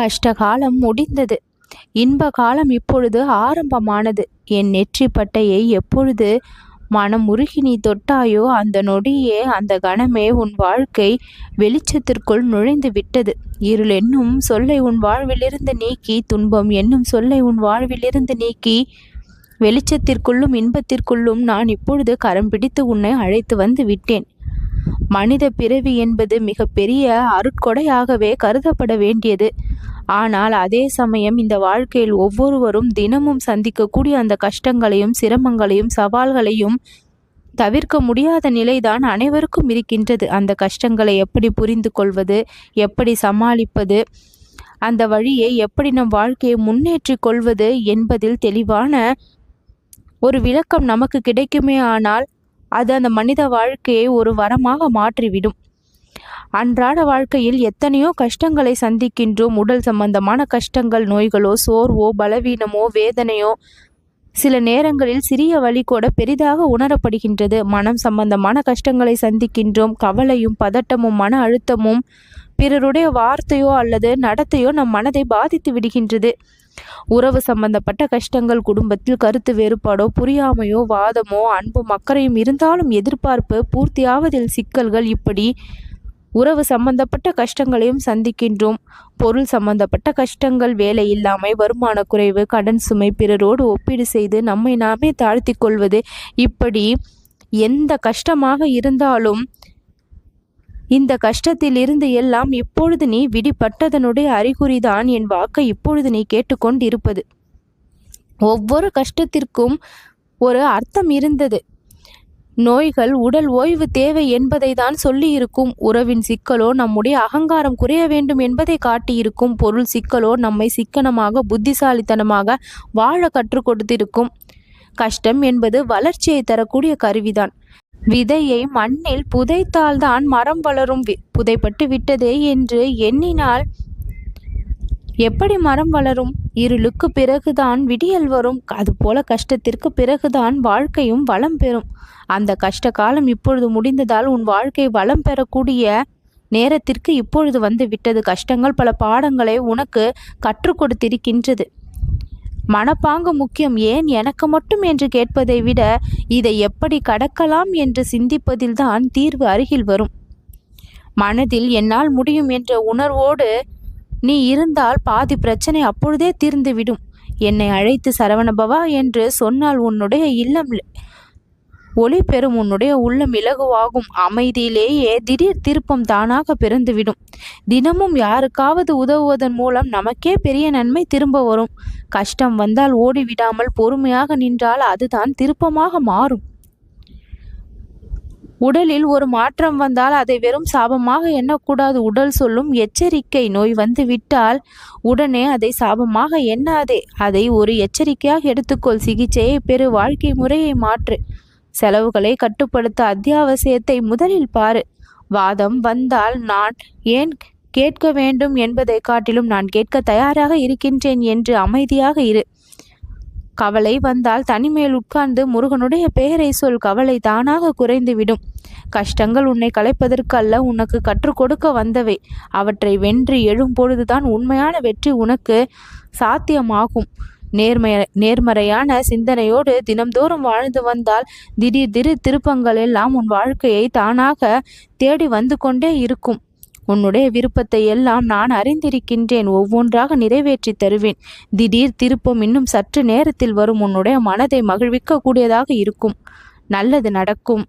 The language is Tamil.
கஷ்டகாலம் முடிந்தது. இன்ப காலம் இப்பொழுது ஆரம்பமானது. என் நெற்றி பட்டையை எப்பொழுது மனம் உருகி நீ தொட்டாயோ அந்த நொடியே அந்த கணமே உன் வாழ்க்கை வெளிச்சத்திற்குள் நுழைந்து விட்டது. இருள் என்னும் சொல்லை உன் வாழ்விலிருந்து நீக்கி துன்பம் என்னும் சொல்லை உன் வாழ்விலிருந்து நீக்கி வெளிச்சத்திற்குள்ளும் இன்பத்திற்குள்ளும் நான் இப்பொழுது கரம் பிடித்து உன்னை அழைத்து வந்து விட்டேன். மனித பிறவி என்பது மிகப்பெரிய அருட்கொடையாகவே கருதப்பட வேண்டியது. ஆனால் அதே சமயம் இந்த வாழ்க்கையில் ஒவ்வொருவரும் தினமும் சந்திக்கக்கூடிய அந்த கஷ்டங்களையும் சிரமங்களையும் சவால்களையும் தவிர்க்க முடியாத நிலைதான் அனைவருக்கும் இருக்கின்றது. அந்த கஷ்டங்களை எப்படி புரிந்து கொள்வது எப்படி சமாளிப்பது அந்த வழியை எப்படி நம் வாழ்க்கையை முன்னேற்றி கொள்வது என்பதில் தெளிவான ஒரு விளக்கம் நமக்கு கிடைக்குமே ஆனால் அது அந்த மனித வாழ்க்கையை ஒரு வரமாக மாற்றிவிடும். அன்றாட வாழ்க்கையில் எத்தனையோ கஷ்டங்களை சந்திக்கின்றோம். உடல் சம்பந்தமான கஷ்டங்கள் நோய்களோ சோர்வோ பலவீனமோ வேதனையோ சில நேரங்களில் சிறிய வழி கூட பெரிதாக உணரப்படுகின்றது. மனம் சம்பந்தமான கஷ்டங்களை சந்திக்கின்றோம். கவலையும் பதட்டமும் மன அழுத்தமும் பிறருடைய வார்த்தையோ அல்லது நடத்தையோ நம் மனதை பாதித்து விடுகின்றது. உறவு சம்பந்தப்பட்ட கஷ்டங்கள் குடும்பத்தில் கருத்து வேறுபாடோ புரியாமையோ வாதமோ அன்பும் அக்கறையும் இருந்தாலும் எதிர்பார்ப்பு பூர்த்தியாவதில் சிக்கல்கள் இப்படி உறவு சம்பந்தப்பட்ட கஷ்டங்களையும் சந்திக்கின்றோம். பொருள் சம்பந்தப்பட்ட கஷ்டங்கள் வேலை இல்லாமை வருமான குறைவு கடன் சுமை பிறரோடு ஒப்பீடு செய்து நம்மை நாமே தாழ்த்தி கொள்வது. இப்படி எந்த கஷ்டமாக இருந்தாலும் இந்த கஷ்டத்தில் இருந்து எல்லாம் இப்பொழுது நீ விடிப்பட்டதனுடைய அறிகுறிதான் என் வாக்கை இப்பொழுது நீ கேட்டுக்கொண்டிருப்பது. ஒவ்வொரு கஷ்டத்திற்கும் ஒரு அர்த்தம் இருந்தது. நோய்கள் உடல் ஓய்வு தேவை என்பதை தான் சொல்லியிருக்கும். உறவின் சிக்கலோ நம்முடைய அகங்காரம் குறைய வேண்டும் என்பதை காட்டியிருக்கும். பொருள் சிக்கலோ நம்மை சிக்கனமாக புத்திசாலித்தனமாக வாழ கற்றுக் கொடுத்திருக்கும். கஷ்டம் என்பது வளர்ச்சியை தரக்கூடிய கருவிதான். விதையை மண்ணில் புதைத்தால்தான் மரம் வளரும். புதைப்பட்டு விட்டதே என்று எண்ணினால் எப்படி மரம் வளரும்? இருளுக்கு பிறகுதான் விடியல் வரும். அதுபோல கஷ்டத்திற்கு பிறகுதான் வாழ்க்கையும் வளம் பெறும். அந்த கஷ்ட காலம் இப்பொழுது முடிந்ததால் உன் வாழ்க்கை வளம் பெறக்கூடிய நேரத்திற்கு இப்பொழுது வந்து விட்டது. கஷ்டங்கள் பல பாடங்களை உனக்கு கற்றுக் கொடுத்திருக்கின்றது. மனப்பாங்கு முக்கியம் ஏன் எனக்கு மட்டும் என்று கேட்பதை விட இதை எப்படி கடக்கலாம் என்று சிந்திப்பதில்தான் தீர்வு அருகில் வரும். மனதில் என்னால் முடியும் என்ற உணர்வோடு நீ இருந்தால் பாதி பிரச்சனை அப்பொழுதே தீர்ந்துவிடும். என்னை அழைத்து சரவணபவா என்று சொன்னால் உன்னுடைய இல்லம் ஒளி பெறும் உன்னுடைய உள்ளம் இலகுவாகும். அமைதியிலேயே திடீர் திருப்பம் தானாக பிறந்துவிடும். தினமும் யாருக்காவது உதவுவதன் மூலம் நமக்கே பெரிய நன்மை திரும்ப வரும். கஷ்டம் வந்தால் ஓடிவிடாமல் பொறுமையாக நின்றால் அதுதான் திருப்பமாக மாறும். உடலில் ஒரு மாற்றம் வந்தால் அதை வெறும் சாபமாக எண்ணக்கூடாது. உடல் சொல்லும் எச்சரிக்கை நோய் வந்து விட்டால் உடனே அதை சாபமாக எண்ணாதே. அதை ஒரு எச்சரிக்கையாக எடுத்துக்கொள். சிகிச்சையை பெரு வாழ்க்கை முறையை மாற்று. செலவுகளை கட்டுப்படுத்த அத்தியாவசியத்தை முதலில் பாரு. வாதம் வந்தால் நான் ஏன் கேட்க வேண்டும் என்பதை காட்டிலும் நான் கேட்க தயாராக இருக்கின்றேன் என்று அமைதியாக இரு. கவலை வந்தால் தனிமேல் உட்கார்ந்து முருகனுடைய பெயரை சொல். கவலை தானாக குறைந்துவிடும். கஷ்டங்கள் உன்னை கலைப்பதற்கு அல்ல உனக்கு கற்றுக் கொடுக்க வந்தவை. அவற்றை வென்று எழும்பொழுதுதான் உண்மையான வெற்றி உனக்கு சாத்தியமாகும். நேர்மைய நேர்மறையான சிந்தனையோடு தினம்தோறும் வாழ்ந்து வந்தால் திடீர் திடீர் திருப்பங்கள் எல்லாம் உன் வாழ்க்கையை தானாக தேடி வந்து கொண்டே இருக்கும். உன்னுடைய விருப்பத்தை எல்லாம் நான் அறிந்திருக்கின்றேன். ஒவ்வொன்றாக நிறைவேற்றி தருவேன். திடீர் திருப்பம் இன்னும் சற்று நேரத்தில் வரும். உன்னுடைய மனதை மகிழ்விக்க கூடியதாக இருக்கும். நல்லது நடக்கும்.